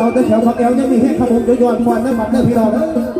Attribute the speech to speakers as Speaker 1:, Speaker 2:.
Speaker 1: เราได้แถวพักแอลยังมีให้ขบวนมยอดควันได้บัตรได้พี่น้อง